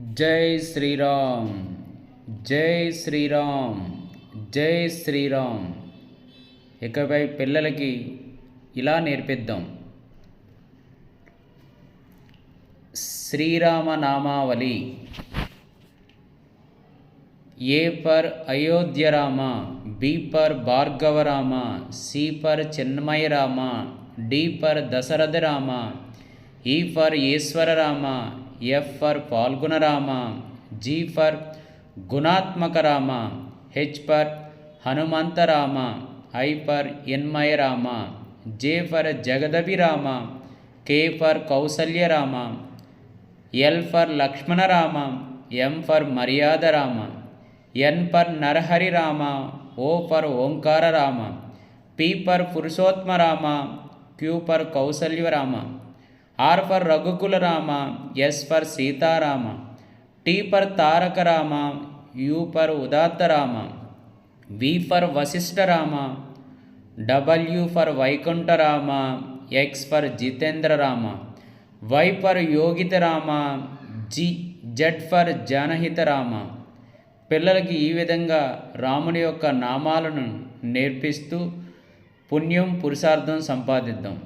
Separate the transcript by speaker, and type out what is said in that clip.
Speaker 1: జై శ్రీరామ్ జై శ్రీరామ్ జై శ్రీరామ్. ఇకపై పిల్లలకి ఇలా నేర్పిద్దాం. Srirama నామావళి A for Ayodhya Rama B for Bhargava Rama C for Chinmaya Rama D for Dasharatha Rama E for Ishwara Rama F for Phalguna Rama G for గుణాత్మక Rama H for Hanumantarama I for ఎన్మయ Rama J for Jagadabhirama K for Kausalyarama L for Lakshmanarama M for Maryadarama N for Narahari Rama O for Omkara Rama P for Purushottama Rama Q for Kausalyarama. R for Raghukula Rama S for Sitarama T for Taraka Rama U for ఉదాత్త Rama V for Vashishtha Rama W for Vaikuntha Rama X for Jitendra Rama Y for Yogita Rama Z Z for జానహిత Rama పిల్లలకి ఈ విధంగా రాముని యొక్క నామాలను నేర్పిస్తూ పుణ్యం పురుషార్థం సంపాదిద్దాం.